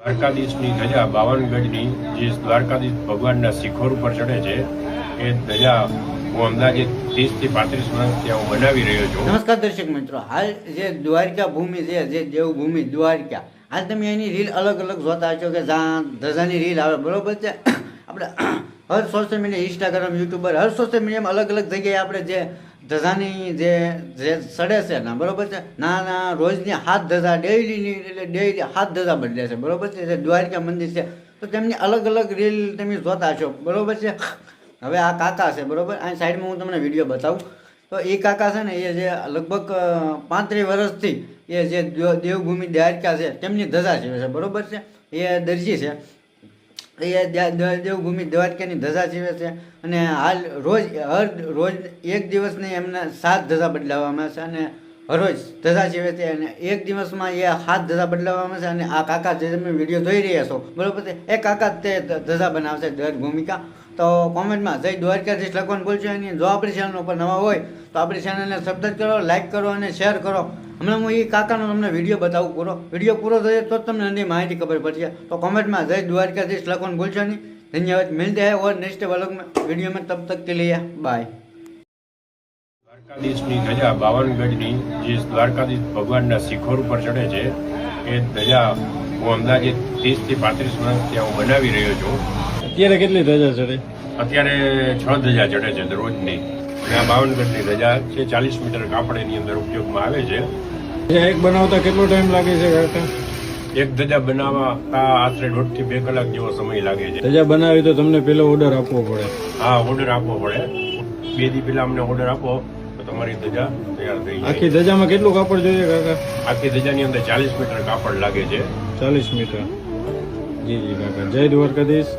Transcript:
દ્વારકાધીશની ધજા બાવન ગજની, જે દ્વારકાધીશ ભગવાનના શિખર ઉપર ચડે છે, એ ધજા હું અંદાજે ત્રીસથી પાંત્રીસ વર્ષથી હું બનાવી રહ્યો છું. નમસ્કાર દર્શક મિત્રો, હાલ જે દ્વારકા ભૂમિ છે, જે દેવભૂમિ દ્વારકા, હાલ તમે એની રીલ અલગ અલગ જોતા છો કે જ્યાં ધજાની રીલ આવે, બરોબર છે? આપણે હર સોશિયલ મીડિયા ઇન્સ્ટાગ્રામ યુટ્યુબર હર સોશિયલ મીડિયામાં અલગ અલગ જગ્યાએ આપણે જે ધજાની જે જે સડે છે ના, બરોબર છે? ના ના, રોજની હાથ ધજા ડેઈલીની એટલે ડેઈલી હાથ ધજા બદલે છે, બરોબર છે? જે દ્વારકા મંદિર છે, તો તેમની અલગ અલગ રીલ તમે જોતા છો બરોબર છે? હવે આ કાકા છે, બરોબર? આ સાઈડમાં હું તમને વીડિયો બતાવું. તો એ કાકા છે ને, એ જે લગભગ પાંત્રીસ વર્ષથી એ જે દેવ- દેવભૂમિ દ્વારકા છે, તેમની ધજા છે, બરોબર છે? એ દરજી છે. એ દેવભૂમિ દ્વારકાની ધજા જીવે છે અને હાલ રોજ, હર રોજ એક દિવસની એમને સાત ધજા બદલાવવામાં છે અને હરરોજ ધજા જીવે છે અને એક દિવસમાં એ હાથ ધજા બદલાવવામાં છે અને આ કાકા જે તમે વીડિયો જોઈ રહ્યા છો, બરોબર છે? એ કાકા તે ધજા બનાવશે દર ભૂમિકા તો કોમેન્ટમાં જય દ્વારકાધીશ લખવાનું બોલજો અને જો આપણી ચેનલ ઉપર નવા હોય તો આપણી ચેનલને સબસ્ક્રાઈબ કરો લાઈક કરો અને શેર કરો. હમણાં હું એ કાકાનો તમને વીડિયો બતાવું પૂરો. વીડિયો પૂરો થયો તો તમને એની માહિતી ખબર પડશે. તો કોમેન્ટમાં જય દ્વારકાધીશ લખવાનું ભૂલશો નહીં. ધન્યવાદ. મિલતે હૈ ઓર નેક્સ્ટ વ્લોગ વીડિયો મેં તબ તક કે લીએ બાય. દ્વારકાધીશની ધજા બાવન ગજની જે દ્વારકાધીશ ભગવાનના શિખર ઉપર ચડે છે એ ધજા હું અંદાજે ત્રીસથી પાંત્રીસ વર્ષ ત્યાં હું બનાવી રહ્યો છું. અત્યારે કેટલી ધજા ચડે? અત્યારે છ ધજા ચડે છે દરરોજની. આ બાવન ગજની ધજા છે ચાલીસ મીટર કાપડ એની અંદર ઉપયોગમાં આવે છે. એક બનાવતા કેટલો ટાઈમ લાગે છે એક ધજા બનાવવા આશરે દોઢથી બે કલાક જેવો સમય લાગે છે. ધજા બનાવી તો તમને પેલો ઓર્ડર આપવો પડે. હા ઓર્ડર આપવો પડે. બે દી પેલા અમને ઓર્ડર આપો તો તમારી ધજા તૈયાર થઈ આખી ધજામાં કેટલું કાપડ જોઈએ કાકા? આખી ધજાની અંદર ચાલીસ મીટર કાપડ લાગે છે. ચાલીસ મીટર. જી જી કાકા. જય દ્વારકાધીશ.